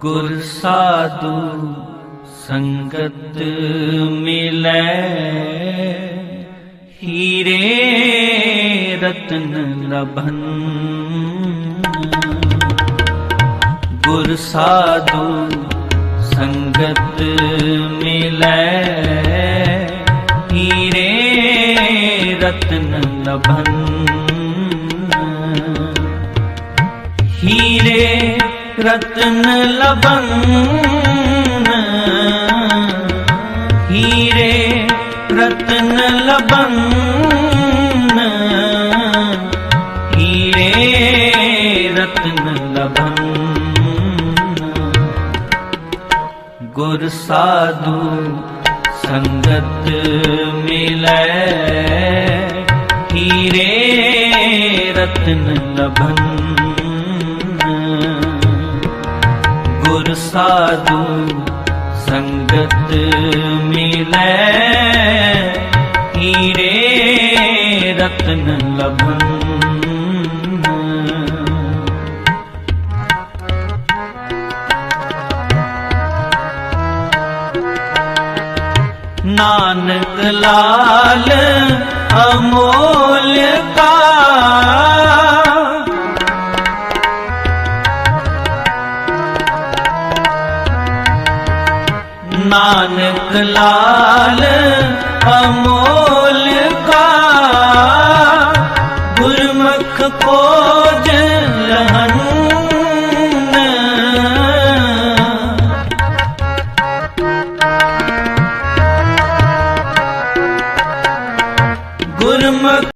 ਗੁਰ ਸਾਧੂ ਸੰਗਤ ਮਿਲੈ। ਹੀਰੇ ਰਤਨ ਲਭਨ। ਗੁਰ ਸਾਧੂ ਸੰਗਤ ਮਿਲੈ। ਹੀਰੇ ਰਤਨ ਲਭਨ। ਹੀਰੇ ਰਤਨ ਲਬਨ ਹੀਰੇ ਰਤਨ ਲਬਨ ਹੀਰੇ ਰਤਨ ਲਬਨ ਗੁਰ ਸਾਧੂ ਸੰਗਤ ਮਿਲੈ ਹੀਰੇ ਰਤਨ ਲਬਨ ਸਾਧੂ ਸੰਗਤ ਮਿਲੈ ਹੀਰੇ ਰਤਨ ਲਬਨ ਨਾਨਕ ਲਾਲ ਅਮੋਲ ਨਾਨਕ ਲਾਲ ਅਮੋਲ ਕਾ। ਗੁਰਮੁਖ ਕੋਜ ਲਹਨ